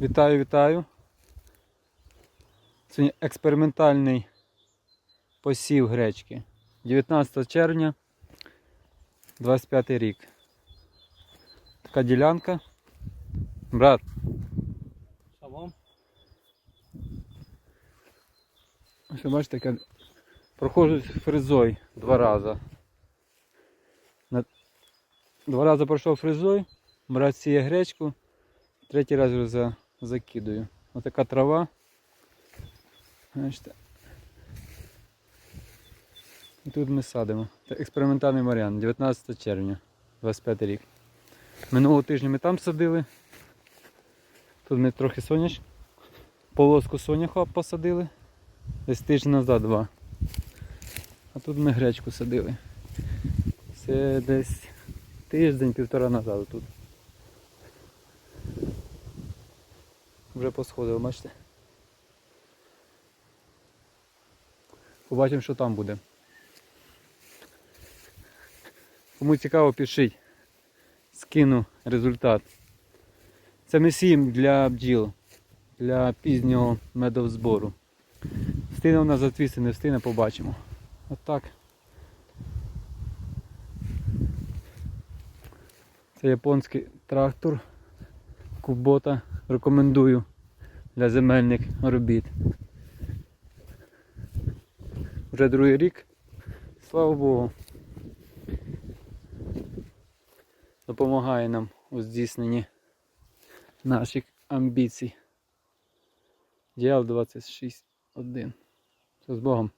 Вітаю, вітаю. Сьогодні експериментальний посів гречки. 19 червня 25 рік. Така ділянка. Брат, Шалом. ось бачите, яка проходжу фрезой два рази. Два рази пройшов фрезой, брат сіє гречку, третій раз вже за... закидую. Ось така трава. Бачите. І тут ми садимо. Це експериментальний варіант, 19 червня, 25 рік. Минулого тижня ми там садили. Тут ми трохи соняш, полоску соняха посадили. Десь тиждень назад два. А тут ми гречку садили. Це десь тиждень-півтора назад тут. Вже посходило, бачите? Побачимо, що там буде. Кому цікаво, пишіть. Скину результат. Це ми сіємо для бджіл, для пізнього медовзбору. Встигне вона затвісти, не встигне, побачимо. От так. Це японський трактор Кубота. Рекомендую для земельних робіт. Вже другий рік. Слава Богу. Допомагає нам у здійсненні наших амбіцій. Діал 26.1. Все з Богом.